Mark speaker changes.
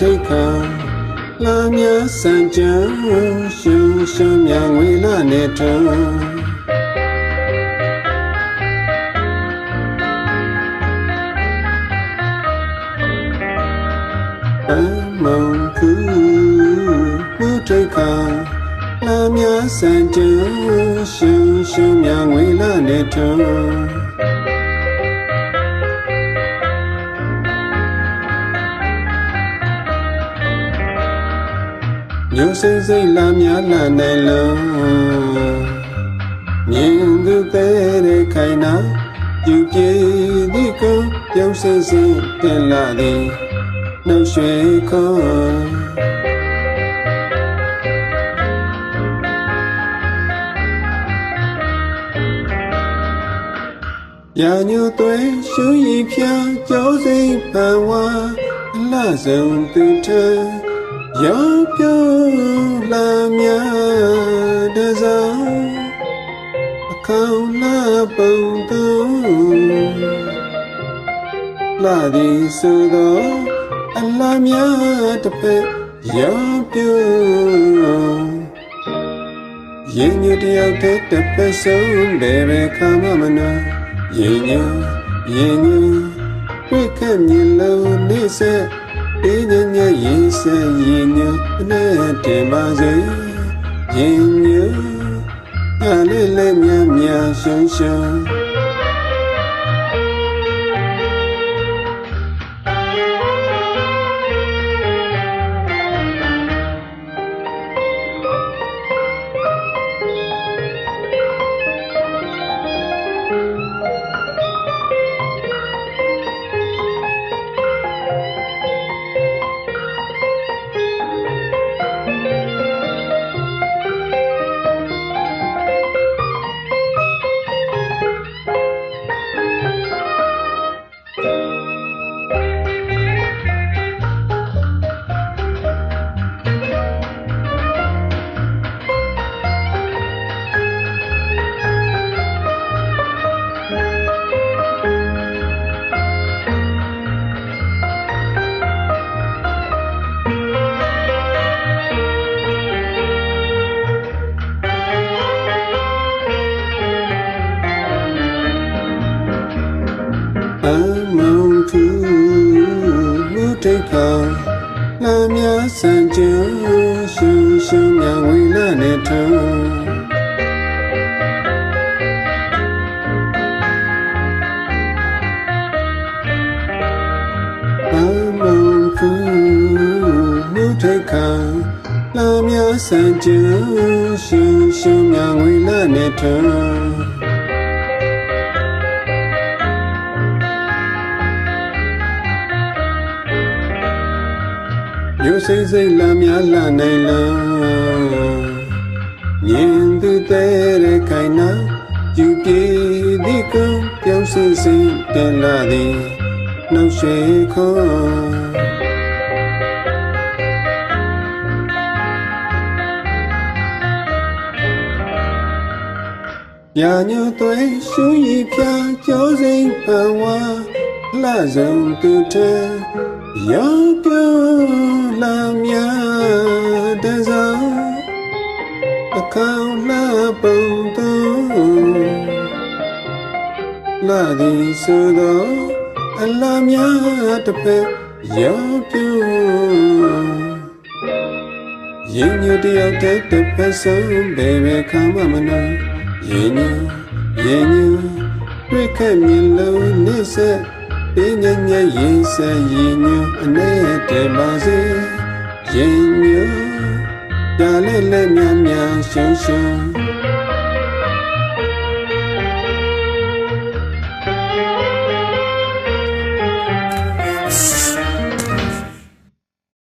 Speaker 1: သူလူထိတ်ခါလာမြဆန်ကြရှုံရှုံမြငွေလာနေထံအမုံသူလူထိတ်ခါလာမြဆန်ကြရှုံရှုံမြငွေလာနေထံ ညိုစိမ့်စိမ့်လာများလာနိုင်လုံးမြင်သူတဲ့တဲ့ခိုင်နာယူပြေဒီကုန်းပြောင်းစိမ့်စိမ့်တင်လာသည်နှုတ်ရွှေခွန်ရာညိုသွဲရှူရီဖြာကြောစိမ့်ပန်ဝါအလှဆုံးသူထ ရောက်ပြုလာမြတစားအခေါင်လာပုံသူလာဒီဆိုတော့အလားမြတစ်ဖက်ရောက်ပြုရင်ညတယောက်တည်းတစ်ဖက်ဆုံးဘယ်ပဲခါမှမနာရင်ညရင်ညတွေ့ခက်မြင်လို့နေဆက် အေးညညရင်စရင်ညနဲ့တင်ပါစေရင်ညရလေးလေးမြမြရှုံရှုံ တိတ်ခါလာမြဆန်ကြရှုံရှုံမြဝိလာနေထံအမုံသူလူတိတ်ခါလာမြဆန်ကြရှုံရှုံမြဝိလာနေထံ စိမ့်စိမ့်လာများလာနိုင်လားမြင်သူတဲ့ခိုင်နာယူပြေဒီကုန်းပြောင်းစင်စင်တင်လာသည်နှုတ်ရွှေခွန်ညာညိုသွဲရှူရီဖြာကြောစိမ့်ပန်ဝါလှဆုံးသူတဲ့ ရောက်ပြုလာမြတစားအခေါင်လာပုံသူလာဒီဆိုတော့အလားမြတစ်ဖက်ရောက်ပြုရင်ညတယောက်တည်းတစ်ဖက်ဆုံးဘယ်ပဲခံမမနာရင်ညရင်ညတွေ့ခက်မြင်လို့နေဆက် ပင်ညညရင်စရင်ညအနေတဲ့ပါစေရင်ညရလဲလဲမြမြရှုံရှုံ